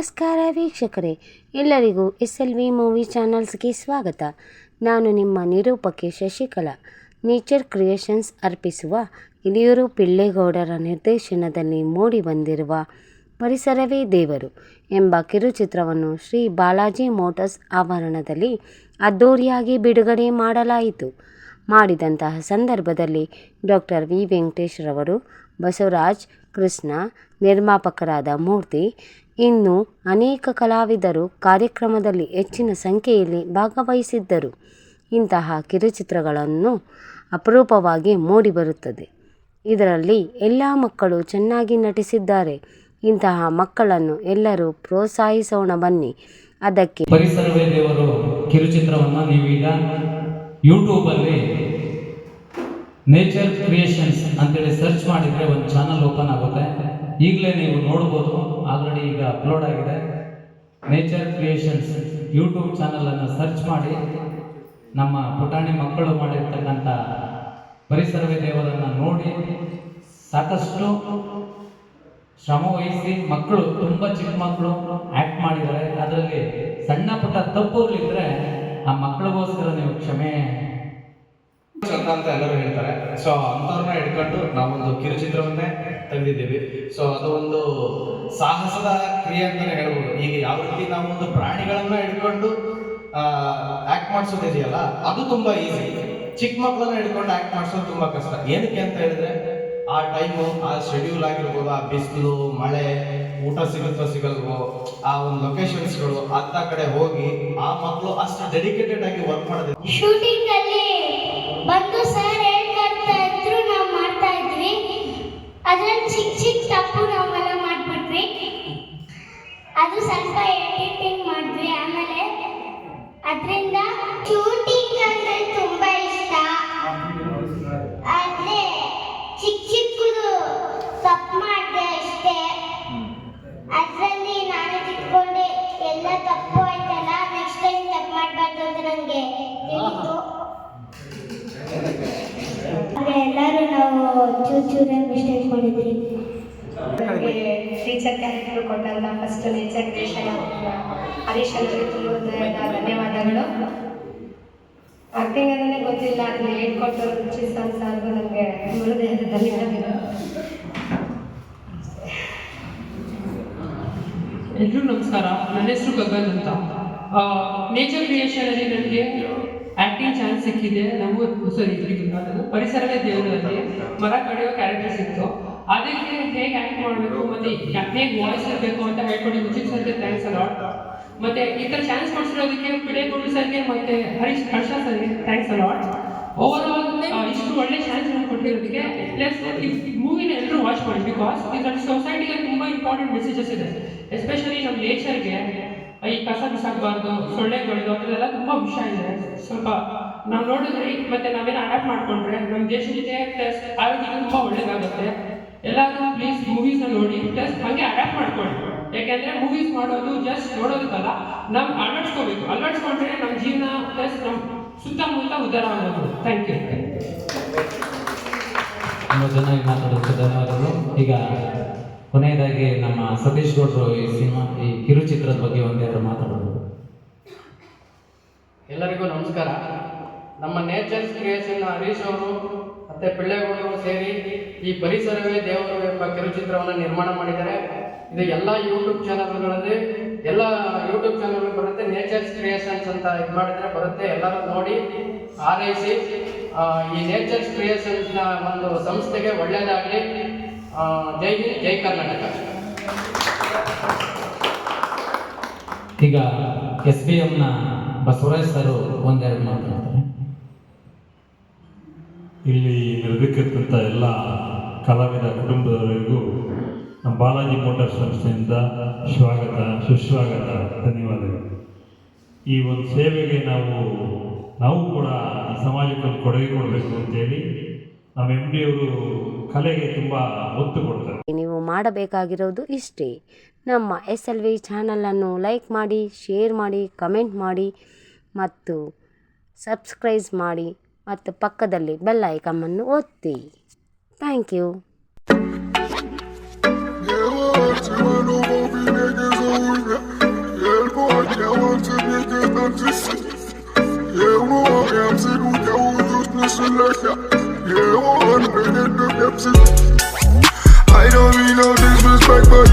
ನಮಸ್ಕಾರ ವೀಕ್ಷಕರೇ, ಎಲ್ಲರಿಗೂ ಎಸ್ ಎಲ್ ವಿ ಮೂವಿ ಚಾನಲ್ಸ್ಗೆ ಸ್ವಾಗತ. ನಾನು ನಿಮ್ಮ ನಿರೂಪಕಿ ಶಶಿಕಲಾ. ನೇಚರ್ ಕ್ರಿಯೇಷನ್ಸ್ ಅರ್ಪಿಸುವ ಇಳಿಯೂರು ಪಿಳ್ಳೆಗೌಡರ ನಿರ್ದೇಶನದಲ್ಲಿ ಮೂಡಿಬಂದಿರುವ ಪರಿಸರವೇ ದೇವರು ಎಂಬ ಕಿರುಚಿತ್ರವನ್ನು ಶ್ರೀ ಬಾಲಾಜಿ ಮೋಟರ್ಸ್ ಆವರಣದಲ್ಲಿ ಅದ್ಧೂರಿಯಾಗಿ ಬಿಡುಗಡೆ ಮಾಡಲಾಯಿತು. ಮಾಡಿದಂತಹ ಸಂದರ್ಭದಲ್ಲಿ ಡಾಕ್ಟರ್ ವಿ. ವೆಂಕಟೇಶ್ರವರು ಬಸವರಾಜ್ ಕೃಷ್ಣ ನಿರ್ಮಾಪಕರಾದ ಮೂರ್ತಿ ಇನ್ನು ಅನೇಕ ಕಲಾವಿದರು ಕಾರ್ಯಕ್ರಮದಲ್ಲಿ ಹೆಚ್ಚಿನ ಸಂಖ್ಯೆಯಲ್ಲಿ ಭಾಗವಹಿಸಿದ್ದರು. ಇಂತಹ ಕಿರುಚಿತ್ರಗಳನ್ನು ಅಪರೂಪವಾಗಿ ಮೂಡಿಬರುತ್ತದೆ. ಇದರಲ್ಲಿ ಎಲ್ಲ ಮಕ್ಕಳು ಚೆನ್ನಾಗಿ ನಟಿಸಿದ್ದಾರೆ. ಇಂತಹ ಮಕ್ಕಳನ್ನು ಎಲ್ಲರೂ ಪ್ರೋತ್ಸಾಹಿಸೋಣ ಬನ್ನಿ. ಅದಕ್ಕೆ ಪರಿಸರವೇ ದೇವರು ಕಿರುಚಿತ್ರವನ್ನು ನೀವೀಗ ಯೂಟ್ಯೂಬಲ್ಲಿ ನೇಚರ್ ಕ್ರಿಯೇಷನ್ಸ್ ಅಂತೇಳಿ ಸರ್ಚ್ ಮಾಡಿದರೆ ಒಂದು ಚಾನಲ್ ಓಪನ್ ಆಗುತ್ತೆ. ಈಗಲೇ ನೀವು ನೋಡ್ಬೋದು. ಆಲ್ರೆಡಿ ಈಗ ಅಪ್ಲೋಡ್ ಆಗಿದೆ. ನೇಚರ್ ಕ್ರಿಯೇಷನ್ಸ್ ಯೂಟ್ಯೂಬ್ ಚಾನಲನ್ನು ಸರ್ಚ್ ಮಾಡಿ. ನಮ್ಮ ಪುಟಾಣಿ ಮಕ್ಕಳು ಮಾಡಿರ್ತಕ್ಕಂಥ ಪರಿಸರವೇ ದೇವರನ್ನು ನೋಡಿ. ಸಾಕಷ್ಟು ಶ್ರಮ ವಹಿಸಿ ಮಕ್ಕಳು, ತುಂಬ ಚಿಕ್ಕ ಮಕ್ಕಳು ಆ್ಯಕ್ಟ್ ಮಾಡಿದ್ದಾರೆ. ಅದರಲ್ಲಿ ಸಣ್ಣ ಪುಟ್ಟ ತಪ್ಪುಗಳಿದ್ರೆ ಆ ಮಕ್ಕಳಿಗೋಸ್ಕರ ನೀವು ಕ್ಷಮೆ ಅಂತ ಎಲ್ಲರೂ ಹೇಳ್ತಾರೆ. ಸೊ ಅಂಥವ್ರನ್ನ ಹಿಡ್ಕೊಂಡು ನಾವೊಂದು ಕಿರುಚಿತ್ರವನ್ನೇ ತಂದಿದ್ದೀವಿ ಸೊ ಅದು ಒಂದು ಸಾಹಸದ ಕ್ರಿಯೆ ಅಂತಲೇ ಹೇಳ್ಬೋದು. ಈಗ ಯಾವ ರೀತಿ ನಾವೊಂದು ಪ್ರಾಣಿಗಳನ್ನ ಹಿಡ್ಕೊಂಡು ಆಕ್ಟ್ ಮಾಡಿಸೋದಿದೆಯಲ್ಲ, ಅದು ತುಂಬಾ ಈಸಿ ಚಿಕ್ಕ ಮಕ್ಕಳನ್ನ ಹಿಡ್ಕೊಂಡು ಆಕ್ಟ್ ಮಾಡಿಸೋದು ತುಂಬಾ ಕಷ್ಟ. ಏನಕ್ಕೆ ಅಂತ ಹೇಳಿದ್ರೆ, ಆ ಟೈಮು ಆ ಶೆಡ್ಯೂಲ್ ಆಗಿರ್ಬೋದು? ಆ ಬಿಸಿಲು, ಮಳೆ, ಊಟ ಸಿಗುತ್ತೋ ಸಿಗಲ್ವೋ? ಆ ಒಂದು ಲೊಕೇಶನ್ಸ್ಗಳು ಅಂತ ಕಡೆ ಹೋಗಿ ಆ ಮಕ್ಕಳು ಅಷ್ಟು ಡೆಡಿಕೇಟೆಡ್ ಆಗಿ ವರ್ಕ್ ಮಾಡೋದು ಅದರಿಂದ ಶೂಟಿಂಗ್ ಅಂದ್ರೆ ತುಂಬಾ ಇಷ್ಟ. ಆದ್ರೆ ಚಿಕ್ಕ ಚಿಕ್ಕದು ತಪ್ಪು ಮಾಡಿದೆ ಅಷ್ಟೇ. ಅದರಲ್ಲಿ ನಾನು ತಿಳ್ಕೊಂಡೆ ಎಲ್ಲ ತಪ್ಪು ಆಯ್ತಲ್ಲ ನೆಕ್ಸ್ಟ್ ಟೈಮ್ ತಪ್ಪು ಮಾಡಬಾರ್ದು ಅಂತ ನನಗೆ ತಿಳಿತು. ಎಲ್ಲರೂ ನಾವು ಚೂರು ಚೂರೇ ಮಿಸ್ಟೇಕ್ ನಮಗೆ ಟೀಚರ್ ಕ್ಯಾರೆಕ್ಟರ್ ಕೊಟ್ಟಂತ ಫಸ್ಟ್ ನೇಚರ್ ಕ್ರಿಯೇಷನ್ ಹರೀಶ್ ಅವರಿಗೆ ತುಂಬ ಧನ್ಯವಾದಗಳು. ಆಕ್ಟಿಂಗ್ ಅಂದ್ರೆ ಗೊತ್ತಿಲ್ಲ ಅದನ್ನ ಹೇಳ್ಕೊಟ್ಟು ರುಚಿ ಸರ್ ಸರ್ಗೂ ನಮಗೆ ಹೃದಯದ ಧನ್ಯವಾದಗಳು. ಎಲ್ರಿಗೂ ನಮಸ್ಕಾರ, ನನ್ನ ಹೆಸರು ಗಗನ್ ಅಂತ. ನೇಚರ್ ಕ್ರಿಯೇಷನಲ್ಲಿ ನನಗೆ ಆ್ಯಕ್ಟಿಂಗ್ ಚಾನ್ಸ್ ಸಿಕ್ಕಿದೆ. ನಾವು ಸಾರಿ ಪರಿಸರವೇ ದೇವರಲ್ಲಿ. ಮರ ಕಡಿಯೋ ಕ್ಯಾರೆಕ್ಟರ್ ಸಿಕ್ತು. ಅದಕ್ಕೆ ಹೇಗೆ ಆಕ್ಟ್ ಮಾಡಬೇಕು ಮತ್ತೆ ಹೇಗೆ ವಾಯ್ಸ್ ಇರಬೇಕು ಅಂತ ಹೇಳ್ಕೊಂಡು ಮುಚಿಕ್ ಸರ್ಗೆ ಥ್ಯಾಂಕ್ಸ್ ಅಲಾಟ್ ಮತ್ತೆ ಈ ಥರ ಚಾನ್ಸ್ ಕೊಡಿಸಿರೋದಕ್ಕೆ ಪಿಡೇಗೌಡ ಸರ್ಗೆ ಮತ್ತೆ ಹರೀಶ್ ಹರ್ಷ ಸರ್ಗೆ ಥ್ಯಾಂಕ್ಸ್ ಅಲಾಟ್ ಓವರ್ ಆಲ್ ಇಷ್ಟು ಒಳ್ಳೆ ಚಾನ್ಸ್ ಕೊಟ್ಟಿರೋದಕ್ಕೆ ಪ್ಲಸ್ ಈ ಮೂವಿನ ಎಲ್ಲರೂ ವಾಚ್ ಮಾಡಿ ಬಿಕಾಸ್ ಇದರಲ್ಲಿ ಸೊಸೈಟಿಗೆ ತುಂಬ ಇಂಪಾರ್ಟೆಂಟ್ ಮೆಸೇಜಸ್ ಇದೆ. ಎಸ್ಪೆಷಲಿ ನಮ್ಮ ನೇಚರ್ಗೆ ಈ ಕಸ ಬಿಸಾಕಬಾರ್ದು ಸೊಳ್ಳೆಗಳು ಅದರಲ್ಲೆಲ್ಲ ತುಂಬ ವಿಷಯ ಇದೆ. ಸ್ವಲ್ಪ ನಾವು ನೋಡಿದ್ರೆ ಮತ್ತೆ ನಾವೇನು ಅಡಾಪ್ಟ್ ಮಾಡ್ಕೊಂಡ್ರೆ ನಮ್ಮ ದೇಶಕ್ಕೆ ಪ್ಲಸ್ ಆರೋಗ್ಯಕ್ಕೆ ತುಂಬ ಒಳ್ಳೇದಾಗುತ್ತೆ. ಎಲ್ಲರೂ ಪ್ಲೀಸ್ ಮೂವೀಸ್ನ ನೋಡಿ ಪ್ಲಸ್ ಹಾಗೆ ಅಡಾಪ್ಟ್ ಮಾಡ್ಕೊಳ್ಳಿ. ಯಾಕೆಂದ್ರೆ ಮೂವೀಸ್ ಮಾಡೋದು ಜಸ್ಟ್ ನೋಡೋದಕ್ಕಲ್ಲ ನಾವು ಅಳವಡಿಸ್ಕೋಬೇಕು. ಅಳವಡಿಸ್ಕೊಂಡ್ರೆ ನಮ್ಮ ಜೀವನ ಪ್ಲಸ್ ನಮ್ಮ ಸುತ್ತಮುತ್ತ ಉದ್ಧಾರ ಆಗೋದು. ಥ್ಯಾಂಕ್ ಯು ತುಂಬ ಚೆನ್ನಾಗಿ ಮಾತಾಡೋದು ಧನ್ಯವಾದಗಳು ಈಗ ಕೊನೆಯದಾಗಿ ನಮ್ಮ ಸತೀಶ್ ಗೌಡ್ರು ಈ ಸಿನಿಮಾ ಈ ಕಿರುಚಿತ್ರದ ಬಗ್ಗೆ ಒಂದೆರಡು ಮಾತಾಡೋದು. ಎಲ್ಲರಿಗೂ ನಮಸ್ಕಾರ. ನಮ್ಮ ನೇಚರ್ಸ್ ಕ್ರಿಯೇಷನ್ ಹರೀಶ್ ಅವರು ಮತ್ತೆ ಪಿಳ್ಳೆಗೌಡರು ಸೇರಿ ಈ ಪರಿಸರವೇ ದೇವರು ಎಂಬ ಕಿರುಚಿತ್ರವನ್ನು ನಿರ್ಮಾಣ ಮಾಡಿದ್ದಾರೆ. ಇದು ಎಲ್ಲ ಯೂಟ್ಯೂಬ್ ಚಾನಲ್ಗಳಲ್ಲಿ ಎಲ್ಲ ಯೂಟ್ಯೂಬ್ ಚಾನಲ್ ಬರುತ್ತೆ. ನೇಚರ್ಸ್ ಕ್ರಿಯೇಷನ್ಸ್ ಅಂತ ಇದು ಮಾಡಿದ್ರೆ ಬರುತ್ತೆ. ಎಲ್ಲರೂ ನೋಡಿ, ಆರೈಸಿ. ಈ ನೇಚರ್ಸ್ ಕ್ರಿಯೇಷನ್ಸ್ನ ಒಂದು ಸಂಸ್ಥೆಗೆ ಒಳ್ಳೆಯದಾಗಲಿ ಜೈ ಜೈ ಕರ್ನಾಟಕ. ಈಗ ಎಸ್ ಬಿ ಎಮ್ನ ಬಸವರಾಜ್ ಸರ್ ಒಂದೆರಡು ಮಾತಾಡ್ತಾರೆ ಇಲ್ಲಿ ನಿರ್ದೇಶಕಂತ ಎಲ್ಲ ಕಲಾವಿದ ಕುಟುಂಬದವರಿಗೂ ನಮ್ಮ ಬಾಲಾಜಿ ಮೋಟಾರ್ ಸಂಸ್ಥೆಯಿಂದ ಸ್ವಾಗತ, ಸುಸ್ವಾಗತ, ಧನ್ಯವಾದಗಳು. ಈ ಒಂದು ಸೇವೆಗೆ ನಾವು ನಾವು ಕೂಡ ಸಮಾಜಕ್ಕೆ ಒಂದು ಕೊಡುಗೆ ಕೊಡಬೇಕು ಅಂತೇಳಿ ನಮ್ಮ ಎಂ ಡಿ ಅವರು ಕಲೆಗೆ ತುಂಬ ಒತ್ತು ಕೊಡ್ತಾರೆ. ನೀವು ಮಾಡಬೇಕಾಗಿರೋದು ಇಷ್ಟೇ. ನಮ್ಮ ಎಸ್ ಎಲ್ ವಿ ಚಾನಲನ್ನು ಲೈಕ್ ಮಾಡಿ, ಶೇರ್ ಮಾಡಿ, ಕಮೆಂಟ್ ಮಾಡಿ ಮತ್ತು ಸಬ್ಸ್ಕ್ರೈಬ್ ಮಾಡಿ. ಮತ್ತು ಪಕ್ಕದಲ್ಲಿ ಬೆಲ್ ಐಕಮನ್ನು ಒತ್ತಿ. Thank you I don't mean no disrespect, but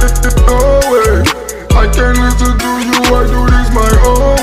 I can't listen to you, I do this my own.